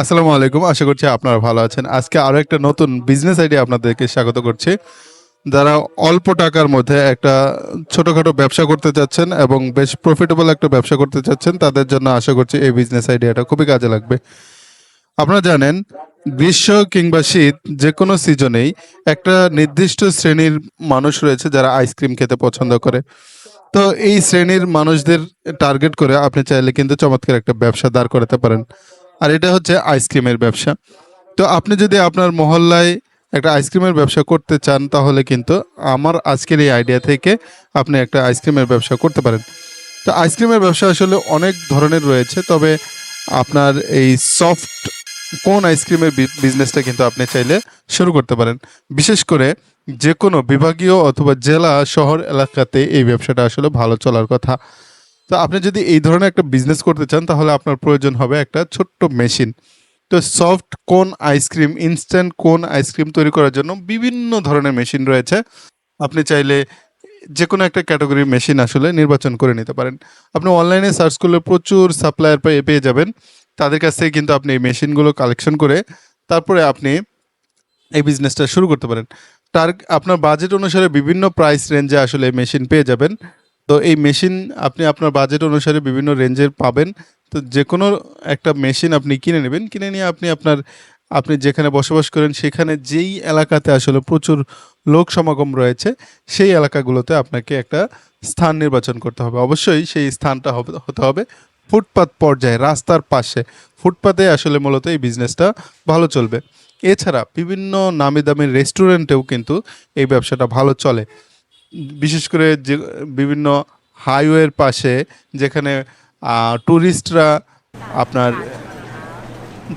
আসসালামু আলাইকুম। আশা করছি আপনারা ভালো আছেন। আজকে আরও একটা নতুন বিজনেস আইডিয়া আপনাদেরকে স্বাগত করছি। যারা অল্প টাকার মধ্যে একটা ছোটখাটো ব্যবসা করতে চাচ্ছেন এবং বেশ প্রফিটেবল একটা ব্যবসা করতে চাচ্ছেন, তাদের জন্য আশা করছি এই বিজনেস আইডিয়াটা খুবই কাজে লাগবে। আপনারা জানেন, গ্রীষ্ম কিংবা শীত যে কোনো সিজনেই একটা নির্দিষ্ট শ্রেণির মানুষ রয়েছে যারা আইসক্রিম খেতে পছন্দ করে। তো এই শ্রেণির মানুষদের টার্গেট করে আপনি চাইলে কিন্তু চমৎকার একটা ব্যবসা দাঁড় করাতে পারেন। আর এটা হচ্ছে আইসক্রিমের ব্যবসা। তো আপনি যদি আপনার মহল্লায় একটা আইসক্রিমের ব্যবসা করতে চান, তাহলে কিন্তু আমার আজকের এই আইডিয়া থেকে আপনি একটা আইসক্রিমের ব্যবসা করতে পারেন। তো আইসক্রিমের ব্যবসা আসলে অনেক ধরনের রয়েছে, তবে আপনার এই সফট কোন আইসক্রিমের বিজনেসটা কিন্তু আপনি চাইলে শুরু করতে পারেন। বিশেষ করে যে কোনো বিভাগীয় অথবা জেলা, শহর, এলাকাতে এই ব্যবসাটা আসলে ভালো চলার কথা। তো আপনি যদি এই ধরনের একটা বিজনেস করতে চান, তাহলে আপনার প্রয়োজন হবে একটা ছোট্ট মেশিন তো সফট কোন আইসক্রিম ইনস্ট্যান্ট কোন আইসক্রিম তৈরি করার জন্য বিভিন্ন ধরনের মেশিন রয়েছে। আপনি চাইলে যে কোনো একটা ক্যাটাগরির মেশিন আসলে নির্বাচন করে নিতে পারেন। আপনি অনলাইনে সার্চ করলে প্রচুর সাপ্লায়ার পেয়ে পেয়ে যাবেন। তাদের কাছ থেকে কিন্তু আপনি এই মেশিনগুলো কালেকশন করে তারপরে আপনি এই বিজনেসটা শুরু করতে পারেন। তার, আপনার বাজেট অনুসারে বিভিন্ন প্রাইস রেঞ্জে আসলে মেশিন পেয়ে যাবেন। তো এই মেশিন আপনি আপনার বাজেট অনুসারে বিভিন্ন রেঞ্জের পাবেন। তো যে কোনো একটা মেশিন আপনি কিনে নেবেন। কিনে নিয়ে আপনি আপনার, আপনি যেখানে বসবাস করেন সেখানে যেই এলাকাতে আসলে প্রচুর লোক সমাগম রয়েছে, সেই এলাকাগুলোতে আপনাকে একটা স্থান নির্বাচন করতে হবে। অবশ্যই সেই স্থানটা হবে, হতে হবে ফুটপাত পর্যায়ে, রাস্তার পাশে। ফুটপাতে আসলে মূলত এই বিজনেসটা ভালো চলবে। এছাড়া বিভিন্ন নামি দামি রেস্টুরেন্টেও কিন্তু এই ব্যবসাটা ভালো চলে। বিশেষ করে যে, বিভিন্ন হাইওয়ের পাশে যেখানে ট্যুরিস্টরা আপনার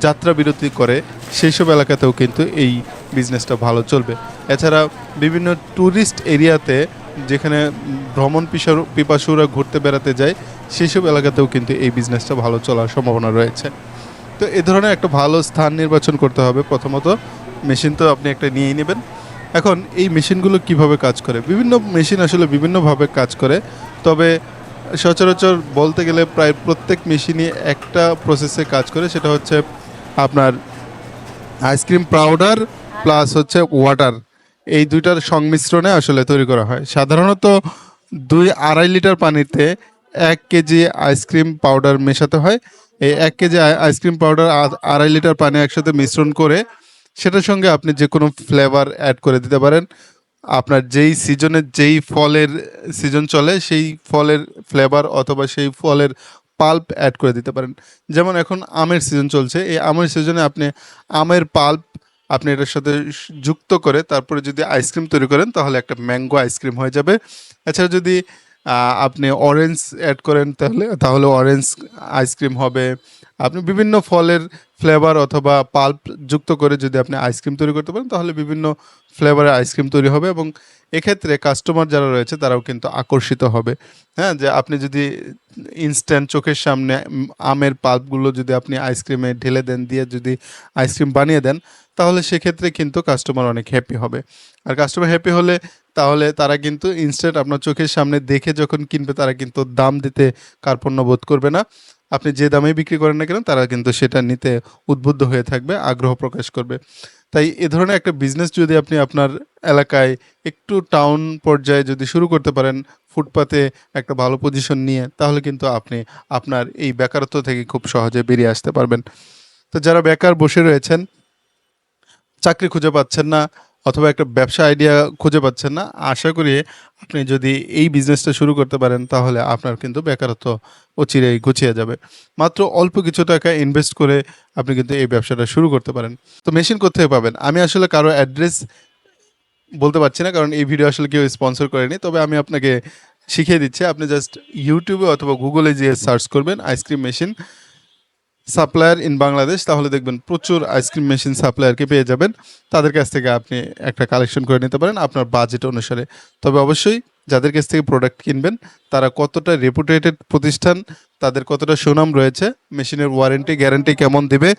যাত্রা বিরতি করে সেই সব এলাকাতেও কিন্তু এই বিজনেসটা ভালো চলবে। এছাড়া বিভিন্ন ট্যুরিস্ট এরিয়াতে যেখানে ভ্রমণ পিসার, পিপাসুরা ঘুরতে বেড়াতে যায় সেই সব এলাকাতেও কিন্তু এই বিজনেসটা ভালো চলার সম্ভাবনা রয়েছে। তো এ ধরনের একটা ভালো স্থান নির্বাচন করতে হবে প্রথমত। মেশিন তো আপনি একটা নিয়েই নেবেন। এখন এই মেশিনগুলো কীভাবে কাজ করে? বিভিন্ন মেশিন আসলে বিভিন্নভাবে কাজ করে, তবে সচরাচর বলতে গেলে প্রায় প্রত্যেক মেশিনই একটা প্রসেসে কাজ করে, সেটা হচ্ছে আপনার আইসক্রিম পাউডার প্লাস হচ্ছে ওয়াটার এই দুইটার সংমিশ্রণে আসলে তৈরি করা হয়। সাধারণত দুই আড়াই লিটার পানিতে এক কেজি আইসক্রিম পাউডার মেশাতে হয়। এই এক KG ice- ice cream powder আড়াই লিটার পানি একসাথে মিশ্রণ করে সেটার সঙ্গে আপনি যে কোনো ফ্লেভার অ্যাড করে দিতে পারেন। আপনার যেই সিজনের যেই ফলের সিজন চলে, সেই ফলের ফ্লেভার অথবা সেই ফলের পাল্প অ্যাড করে দিতে পারেন। যেমন এখন আমের সিজন চলছে, এই আমের সিজনে আপনি আমের পাল্প আপনি এটার সাথে যুক্ত করে, তারপরে যদি আইসক্রিম তৈরি করেন, তাহলে একটা ম্যাঙ্গো আইসক্রিম হয়ে যাবে। এছাড়া যদি আপনি অরেঞ্জ অ্যাড করেন তাহলে তাহলে অরেঞ্জ আইসক্রিম হবে। আপনি বিভিন্ন ফলের ফ্লেভার অথবা পাল্প যুক্ত করে যদি আপনি আইসক্রিম তৈরি করতে পারেন, তাহলে বিভিন্ন ফ্লেভারের আইসক্রিম তৈরি হবে এবং এক্ষেত্রে কাস্টমার যারা রয়েছে, তারাও কিন্তু আকর্ষিত হবে। হ্যাঁ যে আপনি যদি ইনস্ট্যান্ট চোখের সামনে আমের পাল্পগুলো যদি আপনি আইসক্রিমে ঢেলে দেন, দিয়ে যদি আইসক্রিম বানিয়ে দেন, তাহলে সেক্ষেত্রে কিন্তু কাস্টমার অনেক হ্যাপি হবে। আর কাস্টমার হ্যাপি হলে তাহলে তারা কিন্তু ইনস্ট্যান্ট আপনার চোখের সামনে দেখে যখন কিনবে, তারা কিন্তু দাম দিতে কার্পণ্য বোধ করবে না। আপনি যে দামে বিক্রি করেন না কেন, তারা কিন্তু সেটা নিতে উদ্বুদ্ধ হয়ে থাকবে, আগ্রহ প্রকাশ করবে। তাই এ ধরনের একটা বিজনেস যদি আপনি আপনার এলাকায় একটু টাউন পর্যায়ে যদি শুরু করতে পারেন, ফুটপাতে একটা ভালো পজিশন নিয়ে, তাহলে কিন্তু আপনি আপনার এই বেকারত্ব থেকে খুব সহজে বেরিয়ে আসতে পারবেন। তো যারা বেকার বসে রয়েছেন, চাকরি খুঁজে পাচ্ছেন না অথবা একটা ব্যবসা আইডিয়া খুঁজে পাচ্ছেন না, আশা করি আপনি যদি এই বিজনেসটা শুরু করতে পারেন, তাহলে আপনার কিন্তু বেকারত্ব অচিরেই গুছিয়ে যাবে। মাত্র অল্প কিছু টাকা ইনভেস্ট করে আপনি কিন্তু এই ব্যবসাটা শুরু করতে পারেন। তো মেশিন কোথায় পাবেন? আমি আসলে কারও অ্যাড্রেস বলতে পারছি না, কারণ এই ভিডিও আসলে কেউ স্পন্সর করেনি, তবে আমি আপনাকে শিখিয়ে দিচ্ছি। আপনি জাস্ট ইউটিউবে অথবা গুগলে যে সার্চ করবেন ice cream machine supplier in Bangladesh, তাহলে দেখবেন প্রচুর আইসক্রিম মেশিন সাপ্লায়ারকে পেয়ে যাবেন। তাদের কাছ থেকে আপনি একটা কালেকশন করে নিতে পারেন আপনার বাজেট অনুসারে। তবে অবশ্যই যাদের কাছ থেকে প্রোডাক্ট কিনবেন, তারা কতটা রেপুটেটেড প্রতিষ্ঠান, তাদের কতটা সুনাম রয়েছে মেশিনের ওয়ারেন্টি গ্যারান্টি কেমন দিবে,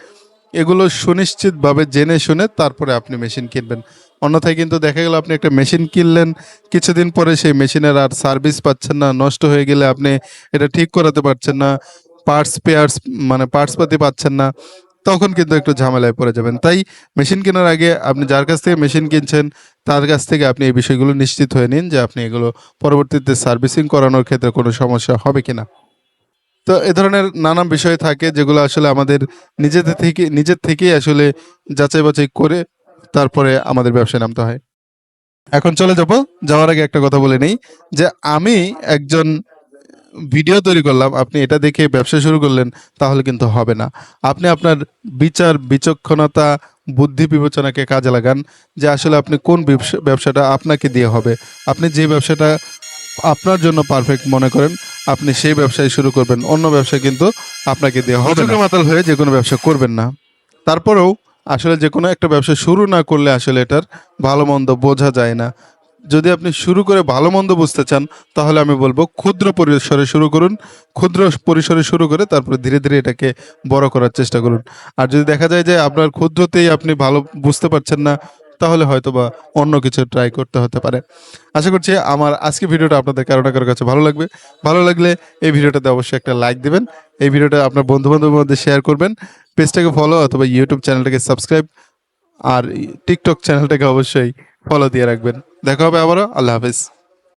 এগুলো সুনিশ্চিতভাবে জেনে শুনে তারপরে আপনি মেশিন কিনবেন। অন্যথায় কিন্তু দেখা গেল আপনি একটা মেশিন কিনলেন, কিছুদিন পরে সেই মেশিনের আর সার্ভিস পাচ্ছেন না, নষ্ট হয়ে গেলে আপনি এটা ঠিক করাতে পারছেন না। পার্টস পেয়ার্স মানে পার্টস পাতি পাচ্ছেন না, তখন কিন্তু একটু ঝামেলায় পড়ে যাবেন। তাই মেশিন কেনার আগে আপনি যার কাছ থেকে মেশিন কিনছেন, তার কাছ থেকে আপনি এই বিষয়গুলো নিশ্চিত হয়ে নিন যে আপনি এগুলো পরবর্তীতে সার্ভিসিং করানোর ক্ষেত্রে কোনো সমস্যা হবে কিনা। তো এ ধরনের নানান বিষয় থাকে যেগুলো আসলে আমাদের নিজেদের থেকে, নিজের থেকেই আসলে যাচাই বাছাই করে তারপরে আমাদের ব্যবসায় নামতে হয়। এখন চলে যাব, যাওয়ার আগে একটা কথা বলে নেই যে আমি একজন ভিডিও তৈরি করলাম আপনি এটা দেখে ব্যবসা শুরু করলেন তাহলে কিন্তু হবে না। আপনি আপনার বিচার বিচক্ষণতা বুদ্ধি বিবেচনাকে কাজে লাগান যে আসলে আপনি কোন ব্যবসা- ব্যবসাটা আপনাকে দিয়ে হবে। আপনি যে ব্যবসাটা আপনার জন্য পারফেক্ট মনে করেন আপনি সেই ব্যবসায় শুরু করবেন। অন্য ব্যবসা কিন্তু আপনাকে দিয়ে হবে মাতাল হয়ে যে কোনো ব্যবসা করবেন না। তারপরেও আসলে যে কোনো একটা ব্যবসা শুরু না করলে আসলে এটার ভালো মন্দ বোঝা যায় না। যদি আপনি শুরু করে ভালো মন্দ বুঝতে চান, তাহলে আমি বলব ক্ষুদ্র পরিসরে শুরু করুন। ক্ষুদ্র পরিসরে শুরু করে তারপরে ধীরে ধীরে এটাকে বড় করার চেষ্টা করুন। আর যদি দেখা যায় যে আপনার ক্ষুদ্রতেই আপনি ভালো বুঝতে পারছেন না, তাহলে হয়তো বা অন্য কিছু ট্রাই করতে হতে পারে। আশা করছি আমার আজকে ভিডিওটা আপনাদের কারও না কারও কাছে ভালো লাগবে। ভালো লাগলে এই ভিডিওটাতে অবশ্যই একটা লাইক দেবেন। এই ভিডিওটা আপনার বন্ধু বান্ধবের মধ্যে শেয়ার করবেন। পেজটাকে ফলো অথবা ইউটিউব চ্যানেলটাকে সাবস্ক্রাইব আর টিকটক চ্যানেলটাকে অবশ্যই ফলো দিয়ে রাখবেন। দেখা হবে আবারও। আল্লাহ হাফিজ।